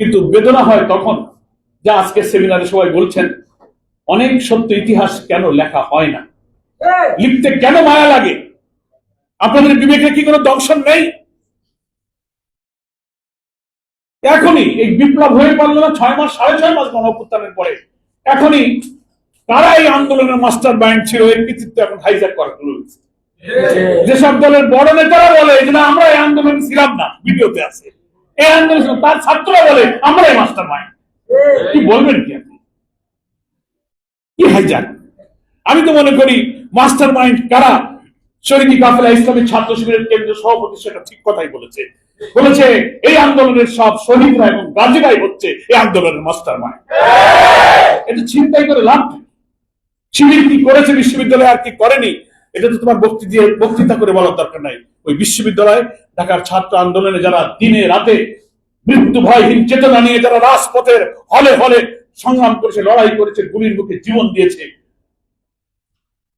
কিন্তু বেদনা হয় তখন যা আজকে সেমিনারে সবাই বলছেন অনেক সত্য ইতিহাস কেন লেখা হয় না? লিখতে কেন মায়া লাগে? আপনাদের বিবেকে কি কোনো দংশন নেই? এখনই এই বিপ্লব হয়ে পারল না ছয় মাস সাড়ে ছয় মাস গণঅভ্যুত্থানের পরে। এখনই কারা এই আন্দোলনের মাস্টার মাইন্ড ছিল এর কৃতিত্ব এখন হাইজ্যাক করা শুরু হয়েছে। যেসব দলের বড় নেতারা বলে যে না আমরা এই আন্দোলন ছিলাম না ভিডিওতে আছে। এই আন্দোলন তার ছাত্ররা বলে আমরা এই মাস্টার মাইন্ড কি বলবেন কি আপনি? কি হাইজ্যাক আমি তো মনে করি মাস্টার মাইন্ড কারা? শরীফি কাফেলা ইসলামী ছাত্র শিবিরের কেন্দ্রীয় সভাপতি সেটা ঠিক কথাই বলেছে। বলেছে এই আন্দোলনের সব শহীদরা এবং গাজীরাই হচ্ছে এই আন্দোলনের মাস্টার মাইন্ড এটা চিন্তাই করে লাভ নেই শিবির কি করেছে বিশ্ববিদ্যালয় আর কি করেনি? এটা তো তোমার বক্তৃ দিয়ে বক্তৃতা করে বলার দরকার নাই। ওই বিশ্ববিদ্যালয় ঢাকার ছাত্র আন্দোলনে যারা দিনে রাতে মৃত্যু ভয়হীন চেতনা নিয়ে যারা রাজপথের হলে হলে সংগ্রাম করেছে, লড়াই করেছে, গুলির মুখে জীবন দিয়েছে